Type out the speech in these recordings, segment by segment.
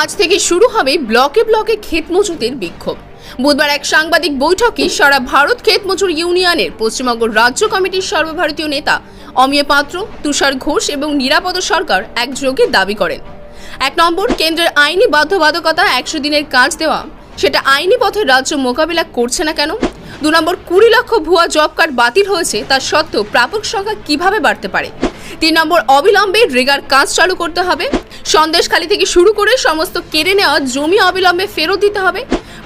আজ থেকে শুরু হবে ব্লকে ব্লকে ক্ষেত মজুতের বিক্ষোভ। বুধবার এক সাংবাদিক বৈঠকে সারা ভারত ক্ষেত মজুর ইউনিয়নের পশ্চিমবঙ্গ রাজ্য কমিটির সর্বভারতীয় নেতা অমিয় পাত্র, তুষার ঘোষ এবং নিরাপদ সরকার একযোগে দাবি করেন। এক নম্বর, কেন্দ্রের আইনি বাধ্যবাধকতা একশো দিনের কাজ দেওয়া। সেটা আইনি পথে রাজ্য মোকাবিলা করছে না কেন? দু নম্বর কুড়ি লক্ষ ভুয়া জব কার্ড বাতিল হয়েছে তার সত্ত্বেও প্রাপক সংখ্যা কীভাবে বাড়তে পারে? তিন নম্বর অবিলম্বে রেগার কাজ চালু করতে হবে। সন্দেশখালী থেকে শুরু করে সমস্ত কেড়ে নেওয়া জমি অবিলম্বে ফেরত দিতে হবে।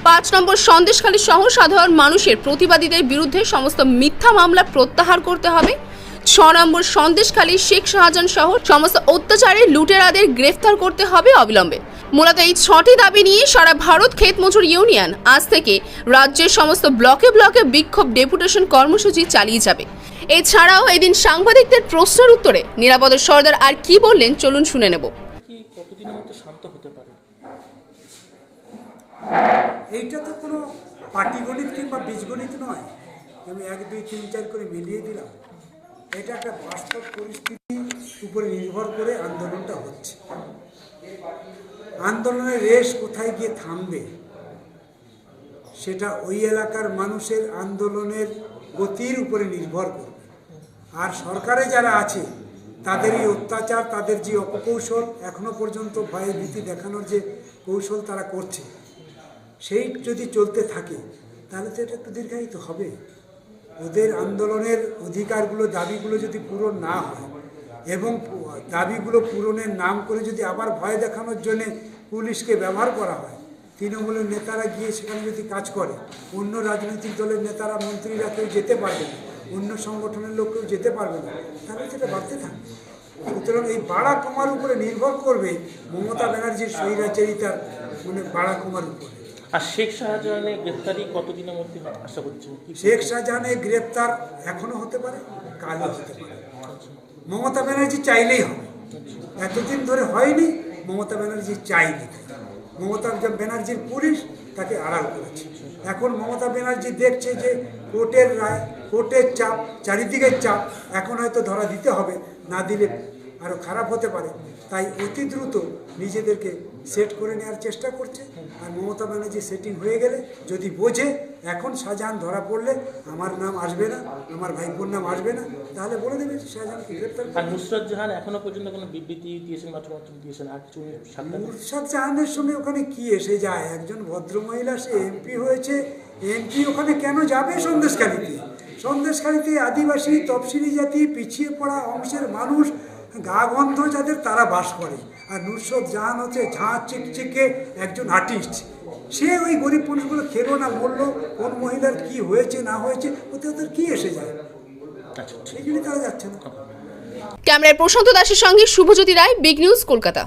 পাঁচ নম্বর সন্দেশখালী সহ সাধারণ মানুষের প্রতিবাদীদের বিরুদ্ধে সমস্ত মিথ্যা মামলা প্রত্যাহার করতে হবে। ছ নম্বর সন্দেশখালী শেখ শাহজাহান সহ সমস্ত অত্যাচারে লুটেরাদের গ্রেফতার করতে হবে অবিলম্বে। মূলত এই ছটি দাবি নিয়ে সারা ভারত ক্ষেত মজুর ইউনিয়ন আজ থেকে রাজ্যের সমস্ত ব্লকে ব্লকে বিক্ষোভ ডেপুটেশন কর্মসূচি চালিয়ে যাবে। এছাড়াও এদিন সাংবাদিকদের প্রশ্নের উত্তরে নিরাপদ সর্দার আর কি বললেন চলুন শুনে নেব। কি কতদিনের মধ্যে শান্ত হতে পারে? এইটা তো কোনো পাটিগণিত কিংবা বীজগণিত নয়। আমি এক দুই তিন চার করে মিলিয়ে দিলাম। এটা একটা বাস্তব পরিস্থিতি উপরে নির্ভর করে আন্দোলনটা হচ্ছে। আন্দোলনের রেশ কোথায় গিয়ে থামবে? সেটা ওই এলাকার মানুষের আন্দোলনের গতির উপরে নির্ভর করবে। আর সরকারে যারা আছে, তাদের এই অত্যাচার, তাদের যে অপকৌশল, এখনও পর্যন্ত ভয়ে ভীতি দেখানোর যে কৌশল তারা করছে, সেই যদি চলতে থাকে, তাহলে তো এটা একটু দীর্ঘায়িত হবে। ওদের আন্দোলনের অধিকারগুলো, দাবিগুলো যদি পূরণ না হয় এবং দাবিগুলো পূরণের নাম করে যদি আবার ভয় দেখানোর জন্য পুলিশকে ব্যবহার করা হয় তৃণমূলের নেতারা গিয়ে সেখানে যদি কাজ করে অন্য রাজনৈতিক দলের নেতারা মন্ত্রীরা কেউ যেতে পারবে না অন্য সংগঠনের লোক কেউ যেতে পারবে না তাহলে সেটা বাড়তে থাকবে। সুতরাং এই বাড়া কমার উপরে নির্ভর করবে মমতা ব্যানার্জির স্বৈরাচারিতার মানে বাড়া কমার উপরে। আর শেখ শাহজাহানের গ্রেপ্তারি কতদিনের মধ্যে আশা করছেন? শেখ শাহজাহানের গ্রেপ্তার এখনও হতে পারে কালও হতে পারে। মমতা ব্যানার্জি চাইলেই হবে। এতদিন ধরে হয়নি, মমতা ব্যানার্জি চাইনি। মমতা ব্যানার্জির পুলিশ তাকে আড়াল করেছে। এখন মমতা ব্যানার্জি দেখছে যে কোর্টের রায়, কোর্টের চাপ, চারিদিকের চাপ, এখন হয়তো ধরা দিতে হবে, না দিলে আরও খারাপ হতে পারে। তাই অতি দ্রুত নিজেদেরকে সেট করে নেওয়ার চেষ্টা করছে। আর মমতা ব্যানার্জি সেটিং হয়ে গেলে যদি বোঝে এখন শাহজাহান ধরা পড়লে আমার নাম আসবে না আমার ভাইপোর নাম আসবে না তাহলে বলে দেবে শাহজাহানকে গ্রেপ্তার আর নুসরত জাহান এখনও পর্যন্ত কোনো বিবৃতি দিয়েছেন দিয়েছেন? আর কিছু মুরশাদ জাহানের সঙ্গে ওখানে কি এসে যায়? একজন ভদ্রমহিলা সে এমপি হয়েছে। এমপি ওখানে কেন যাবে সন্দেশখালিতে? সন্দেশখালিতে আদিবাসী তফসিলি জাতি পিছিয়ে পড়া অংশের মানুষ গা গন্ধ যাদের তারা বাস করে। আর নুসরত জাহান হচ্ছে ঝাঁ চিকচিকে একজন আর্টিস্ট সে ওই গরিব পুরুষগুলো খেলো না বলল কোন মহিলার কি হয়েছে না হয়েছে ওতে ওদের কি এসে যায়? আচ্ছা সেই জন্য তারা যাচ্ছে না। ক্যামেরায় প্রশান্ত দাসের সঙ্গে শুভজ্যোতি রায় বিগ নিউজ কলকাতা।